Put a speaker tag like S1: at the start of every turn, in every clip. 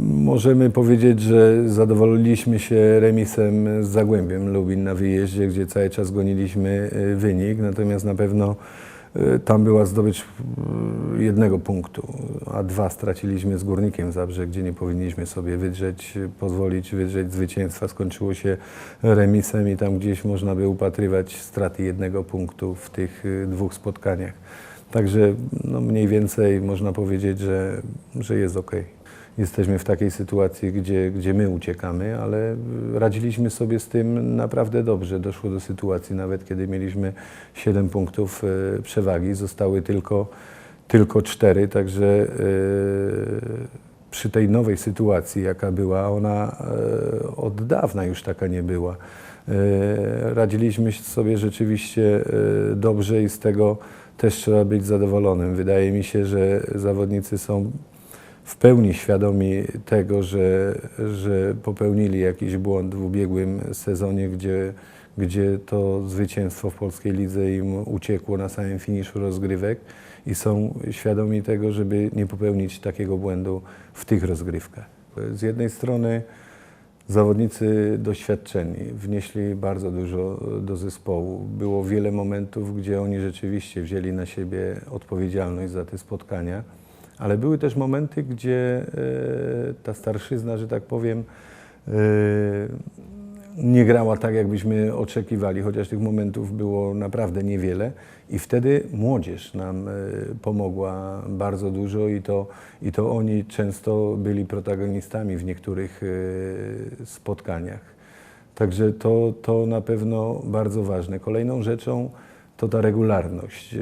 S1: Możemy powiedzieć, że zadowoliliśmy się remisem z Zagłębiem Lubin na wyjeździe, gdzie cały czas goniliśmy y, wynik, natomiast na pewno y, tam była zdobycz y, jednego punktu, a dwa straciliśmy z Górnikiem Zabrze, gdzie nie powinniśmy sobie wydrzeć, pozwolić wydrzeć zwycięstwa. Skończyło się remisem i tam gdzieś można by upatrywać straty jednego punktu w tych dwóch spotkaniach. Także no mniej więcej można powiedzieć, że, że jest ok. Jesteśmy w takiej sytuacji, gdzie, gdzie my uciekamy, ale radziliśmy sobie z tym naprawdę dobrze. Doszło do sytuacji nawet, kiedy mieliśmy 7 punktów y, przewagi, zostały tylko, tylko 4, także y, przy tej nowej sytuacji, jaka była, ona y, od dawna już taka nie była. Radziliśmy sobie rzeczywiście dobrze i z tego też trzeba być zadowolonym. Wydaje mi się, że zawodnicy są w pełni świadomi tego, że, że popełnili jakiś błąd w ubiegłym sezonie, gdzie, gdzie to zwycięstwo w polskiej lidze im uciekło na samym finiszu rozgrywek i są świadomi tego, żeby nie popełnić takiego błędu w tych rozgrywkach. Z jednej strony Zawodnicy doświadczeni wnieśli bardzo dużo do zespołu. Było wiele momentów, gdzie oni rzeczywiście wzięli na siebie odpowiedzialność za te spotkania, ale były też momenty, gdzie e, ta starszyzna, że tak powiem, e, nie grała tak, jakbyśmy oczekiwali, chociaż tych momentów było naprawdę niewiele. I wtedy młodzież nam e, pomogła bardzo dużo i to, i to oni często byli protagonistami w niektórych spotkaniach. Także to, to na pewno bardzo ważne. Kolejną rzeczą to ta regularność. E,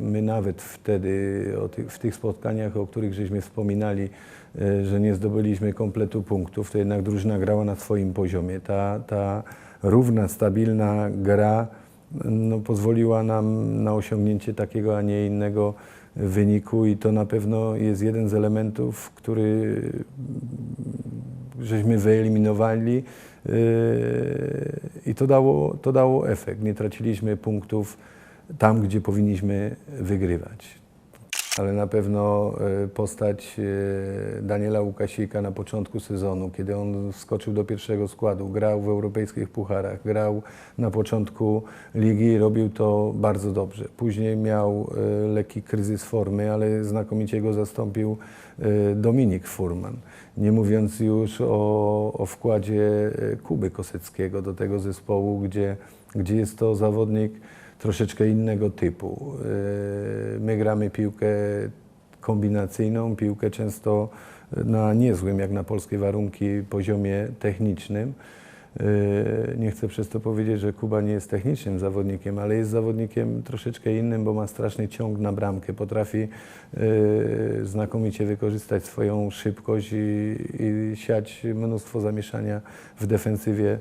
S1: My nawet wtedy w tych spotkaniach, o których żeśmy wspominali, e, że nie zdobyliśmy kompletu punktów, to jednak drużyna grała na swoim poziomie. Ta, ta równa, stabilna gra no, pozwoliła nam na osiągnięcie takiego, a nie innego wyniku i to na pewno jest jeden z elementów, który żeśmy wyeliminowali yy, i to dało, to dało efekt. Nie traciliśmy punktów tam, gdzie powinniśmy wygrywać. Ale na pewno e, postać e, Daniela Łukasika na początku sezonu, kiedy on wskoczył do pierwszego składu, grał w europejskich pucharach, grał na początku ligi i robił to bardzo dobrze. Później miał e, lekki kryzys formy, ale znakomicie go zastąpił Dominik Furman. Nie mówiąc już o, o wkładzie Kuby Koseckiego do tego zespołu, gdzie, gdzie jest to zawodnik troszeczkę innego typu. Yy, My gramy piłkę kombinacyjną, piłkę często na niezłym, jak na polskie warunki, poziomie technicznym. Yy, Nie chcę przez to powiedzieć, że Kuba nie jest technicznym zawodnikiem, ale jest zawodnikiem troszeczkę innym, bo ma straszny ciąg na bramkę. Potrafi yy, znakomicie wykorzystać swoją szybkość i, i siać mnóstwo zamieszania w defensywie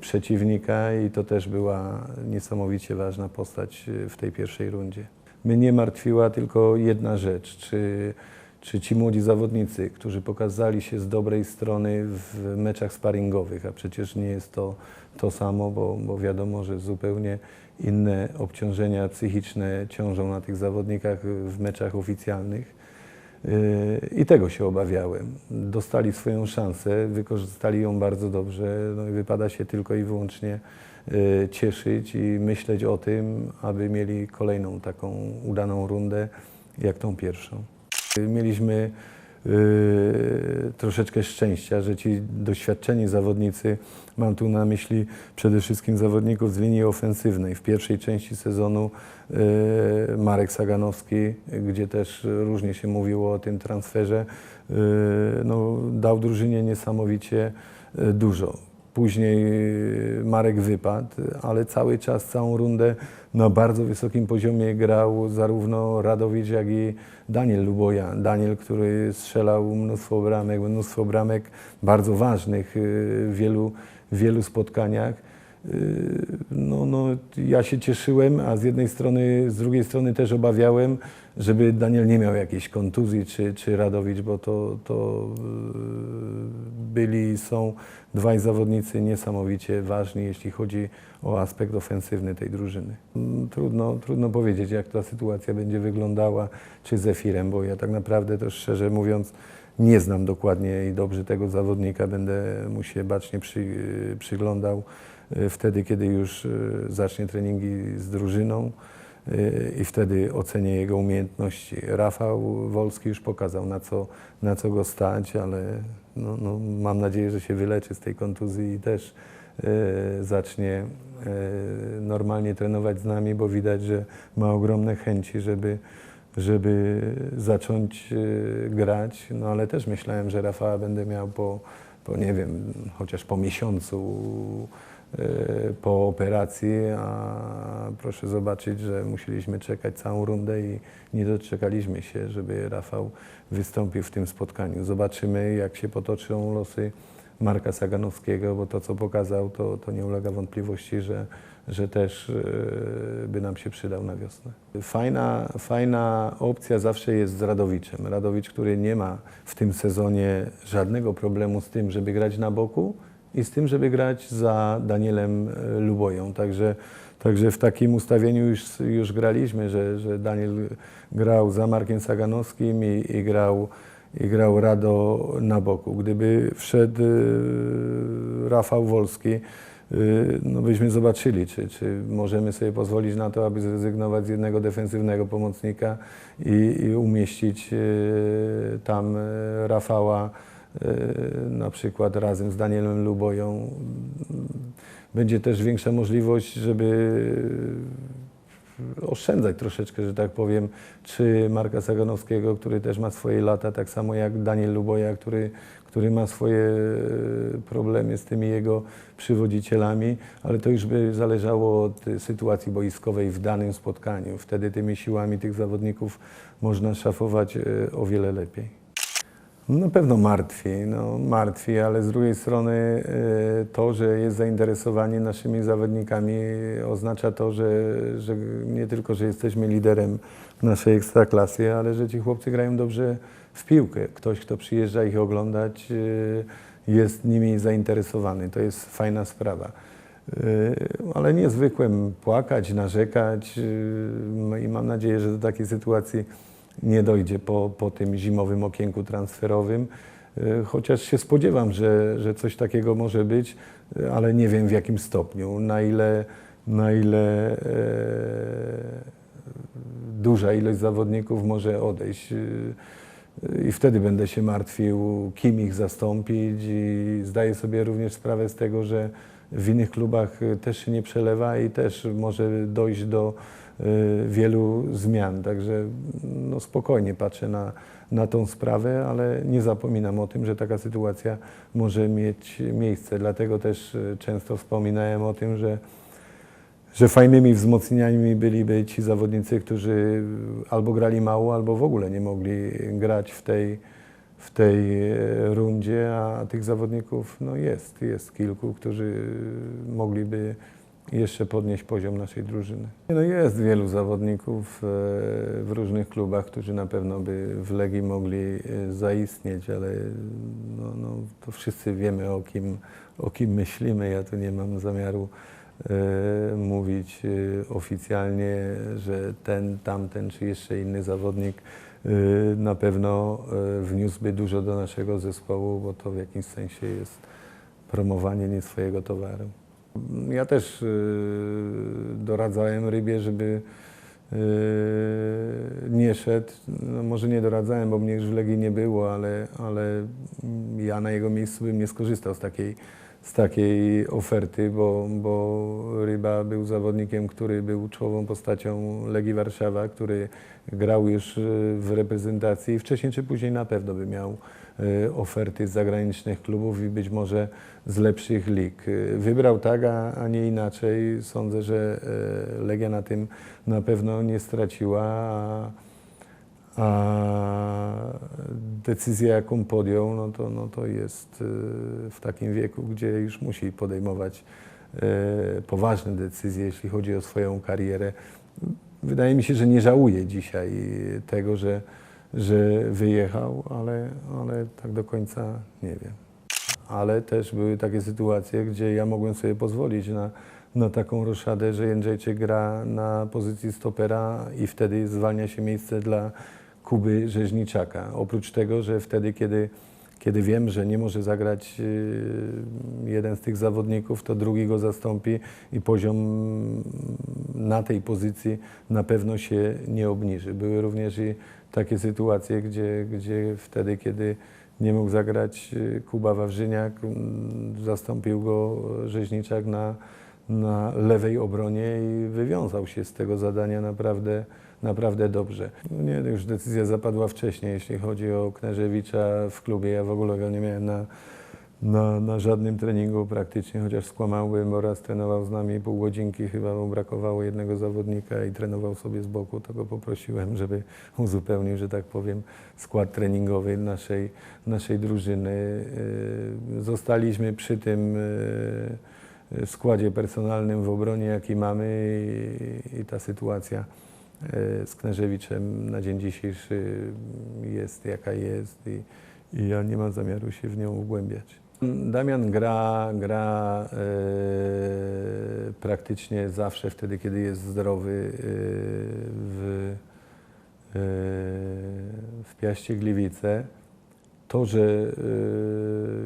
S1: przeciwnika i to też była niesamowicie ważna postać y, w tej pierwszej rundzie. Mnie nie martwiła tylko jedna rzecz, czy, czy ci młodzi zawodnicy, którzy pokazali się z dobrej strony w meczach sparingowych, a przecież nie jest to to samo, bo, bo wiadomo, że zupełnie inne obciążenia psychiczne ciążą na tych zawodnikach w meczach oficjalnych. I tego się obawiałem. Dostali swoją szansę, wykorzystali ją bardzo dobrze. No i wypada się tylko i wyłącznie yy, cieszyć i myśleć o tym, aby mieli kolejną taką udaną rundę, jak tą pierwszą. Mieliśmy yy, troszeczkę szczęścia, że ci doświadczeni zawodnicy, mam tu na myśli przede wszystkim zawodników z linii ofensywnej. W pierwszej części sezonu yy, Marek Saganowski, gdzie też różnie się mówiło o tym transferze, yy, no, dał drużynie niesamowicie dużo. Później yy, Marek wypadł, ale cały czas, całą rundę na bardzo wysokim poziomie grał zarówno Radowicz, jak i Daniel Luboja. Daniel, który strzelał mnóstwo bramek, mnóstwo bramek bardzo ważnych yy, w wielu, wielu spotkaniach. No, no, ja się cieszyłem, a z jednej strony, z drugiej strony też obawiałem, żeby Daniel nie miał jakiejś kontuzji, czy, czy Radowicz, bo to, to yy, byli są dwaj zawodnicy niesamowicie ważni, jeśli chodzi o aspekt ofensywny tej drużyny. Mm, Trudno, trudno powiedzieć, jak ta sytuacja będzie wyglądała, czy z Efirem, bo ja tak naprawdę też szczerze mówiąc Nie znam dokładnie i dobrze tego zawodnika, będę mu się bacznie przy, przyglądał y, wtedy, kiedy już y, zacznie treningi z drużyną y, i wtedy ocenię jego umiejętności. Rafał Wolski już pokazał, na co, na co go stać, ale no, no, mam nadzieję, że się wyleczy z tej kontuzji i też y, zacznie y, normalnie trenować z nami, bo widać, że ma ogromne chęci, żeby, żeby zacząć y, grać. No ale też myślałem, że Rafała będę miał po, po nie wiem, chociaż po miesiącu y, po operacji, a proszę zobaczyć, że musieliśmy czekać całą rundę i nie doczekaliśmy się, żeby Rafał wystąpił w tym spotkaniu. Zobaczymy, jak się potoczą losy Marka Saganowskiego, bo to, co pokazał, to, to nie ulega wątpliwości, że, że też e, by nam się przydał na wiosnę. Fajna, fajna opcja zawsze jest z Radowiczem. Radowicz, który nie ma w tym sezonie żadnego problemu z tym, żeby grać na boku i z tym, żeby grać za Danielem e, Luboją. Także, także w takim ustawieniu już, już graliśmy, że, że Daniel grał za Markiem Saganowskim i, i grał i grał Rado na boku. Gdyby wszedł y, Rafał Wolski, y, no byśmy zobaczyli, czy, czy możemy sobie pozwolić na to, aby zrezygnować z jednego defensywnego pomocnika i, i umieścić tam Rafała na przykład razem z Danielem Luboją. Będzie też większa możliwość, żeby oszczędzać troszeczkę, że tak powiem, czy Marka Saganowskiego, który też ma swoje lata, tak samo jak Daniel Luboja, który, który ma swoje e, problemy z tymi jego przywodzicielami, ale to już by zależało od e, sytuacji boiskowej w danym spotkaniu. Wtedy tymi siłami tych zawodników można szafować e, o wiele lepiej. Na pewno martwi, no, martwi, ale z drugiej strony y, to, że jest zainteresowanie naszymi zawodnikami oznacza to, że, że nie tylko, że jesteśmy liderem naszej ekstraklasy, ale że ci chłopcy grają dobrze w piłkę. Ktoś, kto przyjeżdża ich oglądać, y, jest nimi zainteresowany. To jest fajna sprawa. Y, Ale nie zwykłem płakać, narzekać i mam nadzieję, że do takiej sytuacji nie dojdzie po, po tym zimowym okienku transferowym. Y, Chociaż się spodziewam, że, że coś takiego może być, y, ale nie wiem w jakim stopniu, na ile, na ile e, duża ilość zawodników może odejść. Y, I wtedy będę się martwił, kim ich zastąpić i zdaję sobie również sprawę z tego, że w innych klubach też się nie przelewa i też może dojść do wielu zmian. Także no, spokojnie patrzę na, na tą sprawę, ale nie zapominam o tym, że taka sytuacja może mieć miejsce. Dlatego też y, często wspominałem o tym, że że fajnymi wzmocnieniami byliby ci zawodnicy, którzy albo grali mało, albo w ogóle nie mogli grać w tej, w tej e, rundzie, a tych zawodników no jest, jest kilku, którzy mogliby jeszcze podnieść poziom naszej drużyny. No jest wielu zawodników e, w różnych klubach, którzy na pewno by w Legii mogli e, zaistnieć, ale no, no, to wszyscy wiemy o kim, o kim myślimy. Ja tu nie mam zamiaru e, mówić oficjalnie, że ten, tamten czy jeszcze inny zawodnik na pewno wniósłby dużo do naszego zespołu, bo to w jakimś sensie jest promowanie nie swojego towaru. Ja też y, doradzałem rybie, żeby y, nie szedł. No, może nie doradzałem, bo mnie już w Legii nie było, ale, ale ja na jego miejscu bym nie skorzystał z takiej, z takiej oferty, bo, bo Ryba był zawodnikiem, który był czołową postacią Legii Warszawa, który grał już y, w reprezentacji wcześniej czy później na pewno by miał oferty z zagranicznych klubów i być może z lepszych lig. Y, Wybrał tak, a, nie inaczej. Sądzę, że y, Legia na tym na pewno nie straciła, a, decyzja, jaką podjął, no to, no to jest y, w takim wieku, gdzie już musi podejmować y, poważne decyzje, jeśli chodzi o swoją karierę. Wydaje mi się, że nie żałuje dzisiaj tego, że, że wyjechał, ale, ale tak do końca nie wiem. Ale też były takie sytuacje, gdzie ja mogłem sobie pozwolić na, na taką roszadę, że Jędrzejczyk gra na pozycji stopera i wtedy zwalnia się miejsce dla Kuby Rzeźniczaka. Oprócz tego, że wtedy, kiedy, kiedy wiem, że nie może zagrać y, jeden z tych zawodników, to drugi go zastąpi i poziom na tej pozycji na pewno się nie obniży. Były również i takie sytuacje, gdzie, gdzie wtedy, kiedy nie mógł zagrać y, Kuba Wawrzyniak, mm, zastąpił go Rzeźniczak na, na lewej obronie i wywiązał się z tego zadania naprawdę, naprawdę dobrze. Nie, już decyzja zapadła wcześniej, jeśli chodzi o Kneżewicza w klubie. Ja w ogóle go nie miałem na, na, na żadnym treningu praktycznie, chociaż skłamałbym, bo raz trenował z nami pół godzinki, chyba mu brakowało jednego zawodnika i trenował sobie z boku, to go poprosiłem, żeby uzupełnił, że tak powiem, skład treningowy naszej, naszej drużyny. Yy, Zostaliśmy przy tym yy, składzie personalnym w obronie, jaki mamy i, i ta sytuacja z Kneżewiczem na dzień dzisiejszy jest jaka jest i, i ja nie mam zamiaru się w nią wgłębiać. Damian gra, gra e, praktycznie zawsze wtedy, kiedy jest zdrowy e, w, e, w Piaście Gliwice. To, że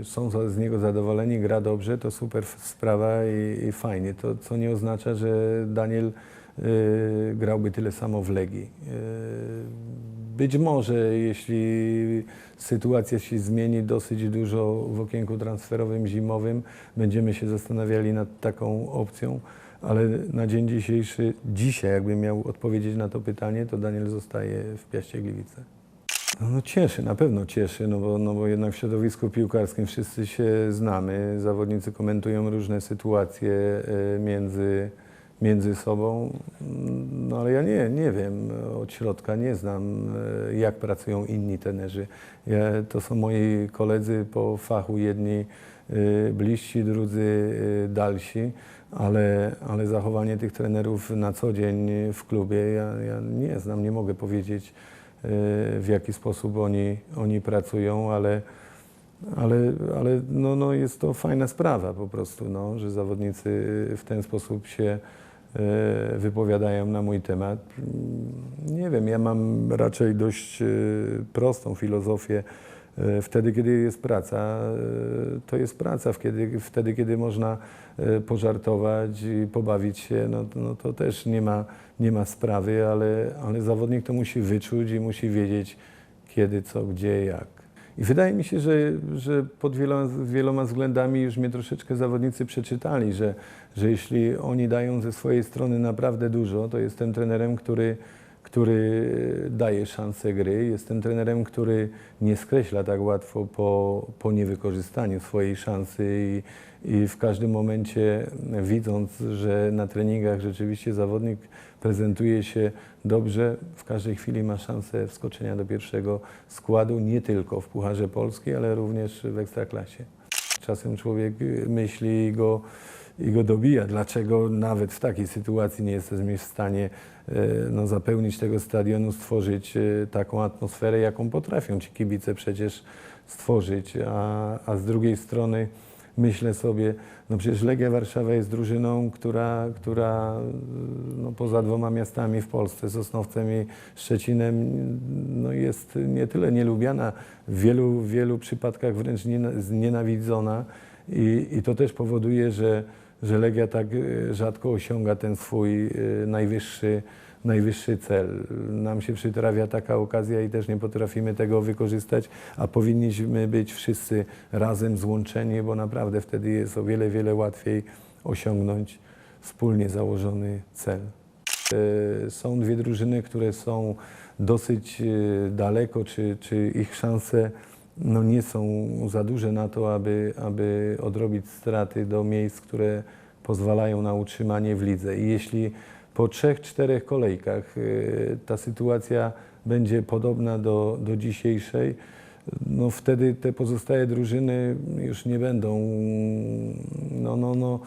S1: e, są z niego zadowoleni, gra dobrze, to super sprawa i, i fajnie. To, co nie oznacza, że Daniel e, grałby tyle samo w Legii. E, Być może, jeśli sytuacja się zmieni dosyć dużo w okienku transferowym zimowym, będziemy się zastanawiali nad taką opcją, ale na dzień dzisiejszy, dzisiaj jakbym miał odpowiedzieć na to pytanie, to Daniel zostaje w Piaście Gliwice. No, no cieszy, na pewno cieszy, no bo, no bo jednak w środowisku piłkarskim wszyscy się znamy, zawodnicy komentują różne sytuacje e, między, między sobą, no ale ja nie, nie wiem, od środka nie znam, e, jak pracują inni trenerzy. Ja, to są moi koledzy po fachu, jedni e, bliżsi, drudzy e, dalsi, ale, ale zachowanie tych trenerów na co dzień w klubie ja, ja nie znam, nie mogę powiedzieć, w jaki sposób oni, oni pracują, ale, ale, ale no, no jest to fajna sprawa po prostu, no, że zawodnicy w ten sposób się wypowiadają na mój temat. Mm, Nie wiem, ja mam raczej dość e, prostą filozofię. E, Wtedy, kiedy jest praca, e, to jest praca. Kiedy, wtedy, kiedy można e, pożartować i pobawić się, no, no to też nie ma, nie ma sprawy, ale, ale zawodnik to musi wyczuć i musi wiedzieć kiedy, co, gdzie, jak. I wydaje mi się, że, że pod wieloma, wieloma względami już mnie troszeczkę zawodnicy przeczytali, że, że jeśli oni dają ze swojej strony naprawdę dużo, to jestem trenerem, który, który daje szansę gry. Jestem trenerem, który nie skreśla tak łatwo po, po niewykorzystaniu swojej szansy i, i w każdym momencie widząc, że na treningach rzeczywiście zawodnik prezentuje się dobrze, w każdej chwili ma szansę wskoczenia do pierwszego składu, nie tylko w Pucharze Polski, ale również w Ekstraklasie. Czasem człowiek myśli i go, i go dobija, dlaczego nawet w takiej sytuacji nie jesteśmy w stanie e, no, zapełnić tego stadionu, stworzyć e, taką atmosferę, jaką potrafią ci kibice przecież stworzyć, a, a z drugiej strony myślę sobie, no przecież Legia Warszawa jest drużyną, która, która no poza dwoma miastami w Polsce, Sosnowcem i Szczecinem, no jest nie tyle nielubiana, w wielu, wielu przypadkach wręcz niena- znienawidzona. I, i to też powoduje, że, że Legia tak e, rzadko osiąga ten swój e, najwyższy, najwyższy cel. Nam się przytrafia taka okazja i też nie potrafimy tego wykorzystać, a powinniśmy być wszyscy razem złączeni, bo naprawdę wtedy jest o wiele, wiele łatwiej osiągnąć wspólnie założony cel. E, Są dwie drużyny, które są dosyć e, daleko, czy, czy ich szanse no, nie są za duże na to, aby, aby odrobić straty do miejsc, które pozwalają na utrzymanie w lidze. I jeśli po trzech, czterech kolejkach e, ta sytuacja będzie podobna do, do dzisiejszej, no wtedy te pozostałe drużyny już nie będą no, no, no,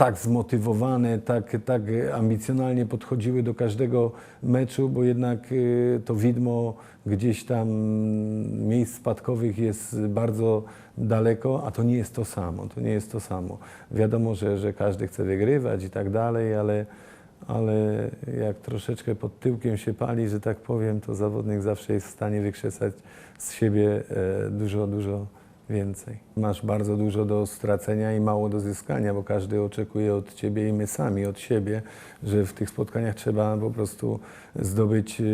S1: tak zmotywowane, tak, tak ambicjonalnie podchodziły do każdego meczu, bo jednak y, to widmo gdzieś tam miejsc spadkowych jest bardzo daleko, a to nie jest to samo, to nie jest to samo. Wiadomo, że, że każdy chce wygrywać i tak dalej, ale, ale jak troszeczkę pod tyłkiem się pali, że tak powiem, to zawodnik zawsze jest w stanie wykrzesać z siebie e, dużo, dużo więcej. Masz bardzo dużo do stracenia i mało do zyskania, bo każdy oczekuje od ciebie i my sami od siebie, że w tych spotkaniach trzeba po prostu zdobyć e,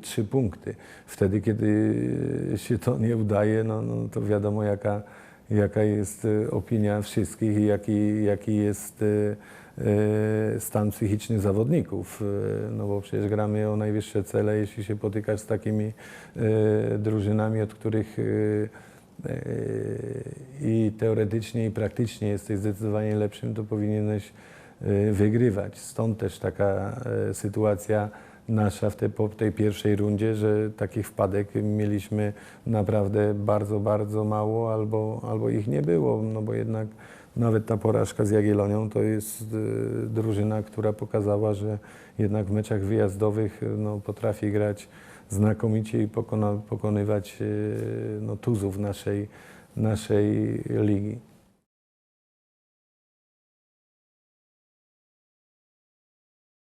S1: trzy punkty. Wtedy, kiedy się to nie udaje, no, no to wiadomo jaka, jaka jest e, opinia wszystkich i jaki, jaki jest e, stan psychiczny zawodników. No bo przecież gramy o najwyższe cele, jeśli się potykasz z takimi drużynami, od których i teoretycznie i praktycznie jesteś zdecydowanie lepszym, to powinieneś e, wygrywać. Stąd też taka e, sytuacja nasza w te, po tej pierwszej rundzie, że takich wpadek mieliśmy naprawdę bardzo, bardzo mało albo, albo ich nie było, no bo jednak nawet ta porażka z Jagiellonią to jest drużyna, która pokazała, że jednak w meczach wyjazdowych no, potrafi grać znakomicie i pokona, pokonywać e, no, tuzów naszej, naszej ligi.